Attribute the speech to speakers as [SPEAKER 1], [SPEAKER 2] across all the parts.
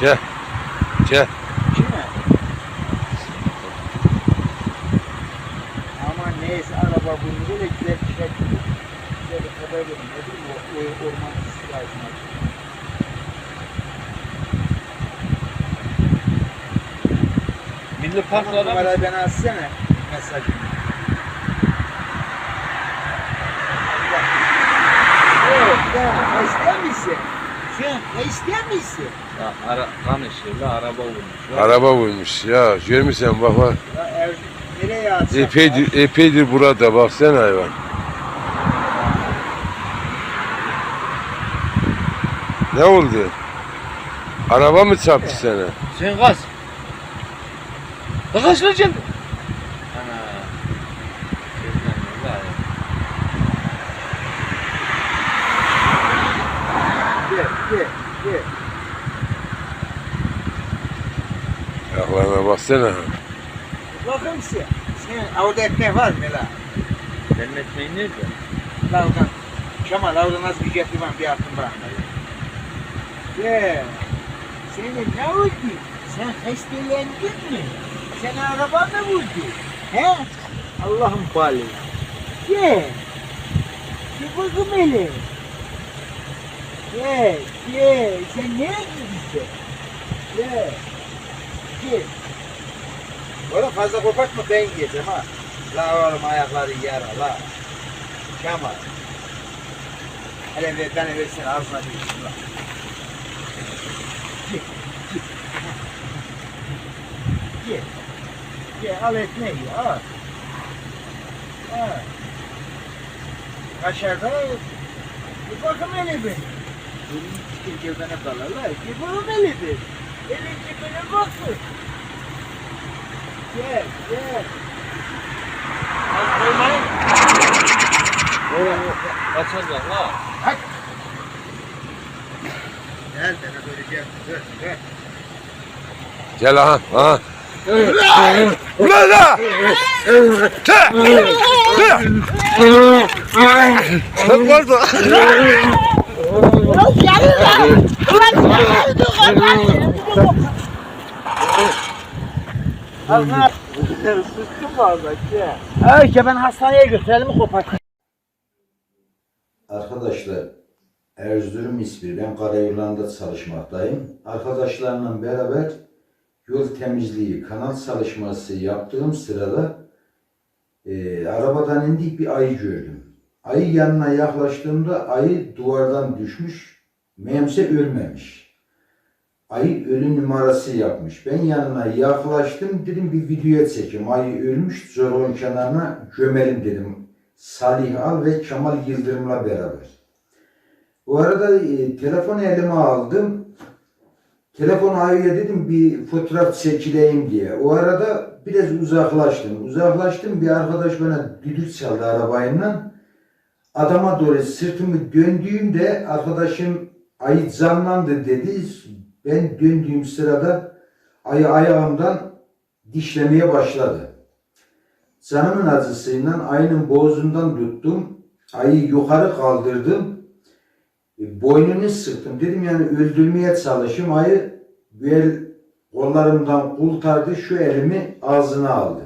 [SPEAKER 1] Gel. Gel.
[SPEAKER 2] Mi? Ama neyse araba bunu böyle güzel güzel güzel bir haber verin. Ne bileyim o, orman istilasına.
[SPEAKER 3] Milli Parklara mı?
[SPEAKER 2] numarayı bana atsana mesajını. Evet, ya, ne ister misin? Ne ister misin?
[SPEAKER 3] Ya, ara, kan ışığıyla araba vurmuş.
[SPEAKER 1] Araba vurmuş ya. Görmüşsen bak bak.
[SPEAKER 2] Ya nereye?
[SPEAKER 1] Epeydir, epeydir burada baksana hayvan. Ne oldu? Araba mı çarptı sana?
[SPEAKER 3] Sen gaz. Gazla geldi. Ana.
[SPEAKER 2] Gel, gel.
[SPEAKER 1] Ayaklarına baksana.
[SPEAKER 2] Bakın sen. Sen orada ekmek var mı la?
[SPEAKER 3] Senin ekmeğin nerede?
[SPEAKER 2] Lavdan. Kemal lavdan az bir getir bana bir atın bana. Gel. Senin ne oldu? Sen hastalendin mi? Sen araba mı vurdu? He? Allah'ım bali. Gel. Gel bakım hele. Gel, gel. Sen nereye gidiyorsun? Gel. Gel. Oğlum fazla kopartma ben yiyeceğim ha. La oğlum ayakları yara la. Kemal. Hele ver, bana versene ağzına bir içsin la. Gel, gel. Gel. Gel, al ekmeği al. Al. Kaşarda bir bakım hele bir. Elin çıkır cebine kalarlar. Bakım hele bir. Elin cebine bakın. Gel, gel.
[SPEAKER 3] Az koymayın. Kaçacak la.
[SPEAKER 2] Gel, bana böyle gel. Dur, dur.
[SPEAKER 1] Gel aha. Aha. Ulan la! Te! Te! Lan
[SPEAKER 2] ki ben hastaneye götürelim kopak.
[SPEAKER 4] Arkadaşlar Erzurum ismi ben Karayolları'nda çalışmaktayım. Arkadaşlarımla beraber yol temizliği, kanal çalışması yaptığım sırada e, arabadan indik bir ayı gördüm. Ayı yanına yaklaştığımda ayı duvardan düşmüş, meğerse ölmemiş. Ayı ölü numarası yapmış. Ben yanına yaklaştım, dedim bir video çekeyim. Ayı ölmüş, Zoron kenarına gömelim dedim. Salih Al ve Kemal Yıldırım'la beraber. Bu arada e, telefonu elime aldım. Telefonu ayıya dedim bir fotoğraf çekileyim diye. O arada biraz uzaklaştım. Uzaklaştım bir arkadaş bana düdük çaldı arabayla. Adama doğru sırtımı döndüğümde arkadaşım ayı canlandı dedi. Ben döndüğüm sırada ayı ayağımdan dişlemeye başladı. Canımın acısıyla ayının boğazından tuttum. Ayı yukarı kaldırdım. E, boynunu sıktım. Dedim yani öldürmeye çalışayım. Ayı bel kollarımdan kurtardı. Şu elimi ağzına aldı.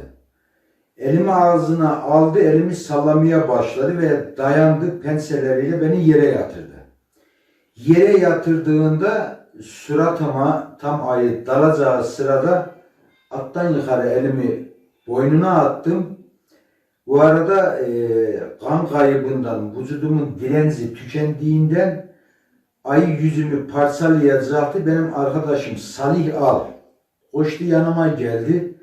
[SPEAKER 4] Elimi ağzına aldı. Elimi sallamaya başladı ve dayandı penseleriyle beni yere yatırdı. Yere yatırdığında suratıma tam ayı dalacağı sırada attan yukarı elimi boynuna attım. Bu arada e, kan kaybından, vücudumun direnci tükendiğinden ayı yüzümü parçalayacaktı. Benim arkadaşım Salih Al koştu yanıma geldi.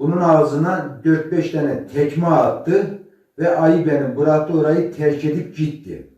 [SPEAKER 4] Bunun ağzına 4-5 tane tekme attı ve ayı beni bıraktı orayı terk edip gitti.